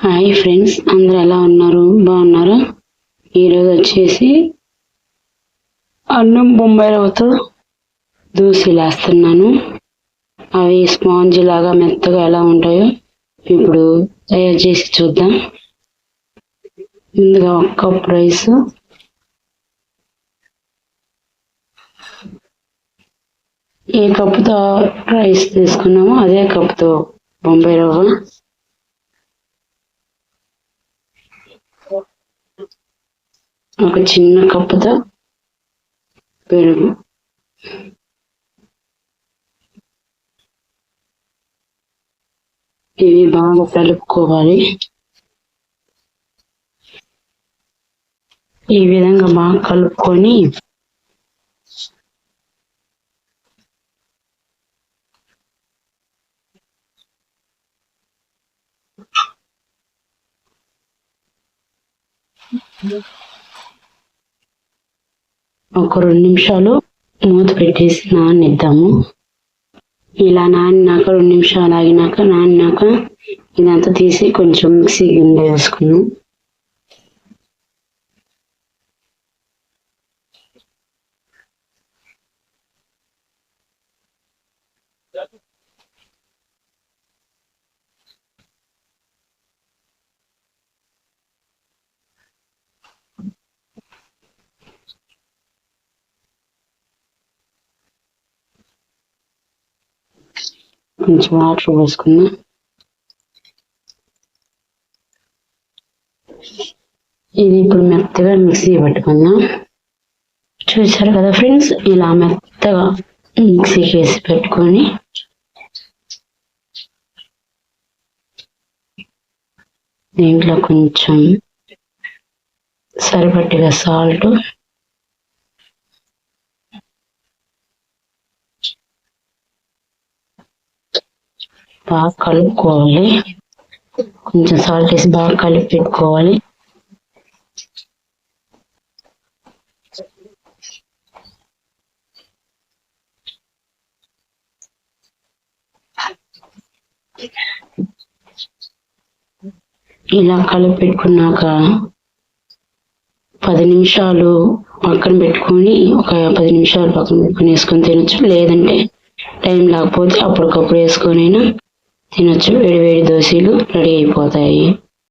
Hi friends అందరూ ఎలా ఉన్నారు? బాగున్నారా? ఈరోజు వచ్చేసి అన్నం బొంబాయి రవ్వతో దూసిలు వేస్తున్నాను అవి స్పాంజ్ లాగా మెత్తగా ఎలా ఉంటాయో ఇప్పుడు తయారు చేసి చూద్దాం. ముందుగా ఒక కప్ రైస్. ఏ కప్పుతో రైస్ తీసుకున్నామో అదే కప్పుతో బొంబాయి రవ్వ. ఒక చిన్న కప్పుతో పెరుగు. ఇవి బాగా కలుపుకోవాలి. ఈ విధంగా బాగా కలుపుకొని ఒక రెండు నిమిషాలు మూత పెట్టేసి నాననిద్దాము ఇలా నానినాక రెండు నిమిషాలు ఆగినాక నానినాక ఇదంతా తీసి కొంచెం మిక్సీ గిన్నె వేసుకున్నాం కొంచెం వాటర్ పోసుకుందాం ఇది ఇప్పుడు మెత్తగా మిక్సీ పట్టుకుందాం. చూసారు కదా ఫ్రెండ్స్ ఇలా మెత్తగా మిక్సీకి వేసి పెట్టుకొని. దీంట్లో కొంచెం సరిపట్టిగా సాల్ట్ బాగా కలుపుకోవాలి. కొంచెం సాల్ట్ వేసి బాగా కలిపి పెట్టుకోవాలి ఇలా కలిపి పెట్టుకున్నాక పది నిమిషాలు పక్కన పెట్టుకొని ఒక పది నిమిషాలు పక్కన పెట్టుకొని వేసుకొని తినొచ్చు. లేదంటే టైం లేకపోతే అప్పటికప్పుడు వేసుకొని అయినా తినొచ్చు. వేడి వేడి దోశలు రెడీ అయిపోతాయి.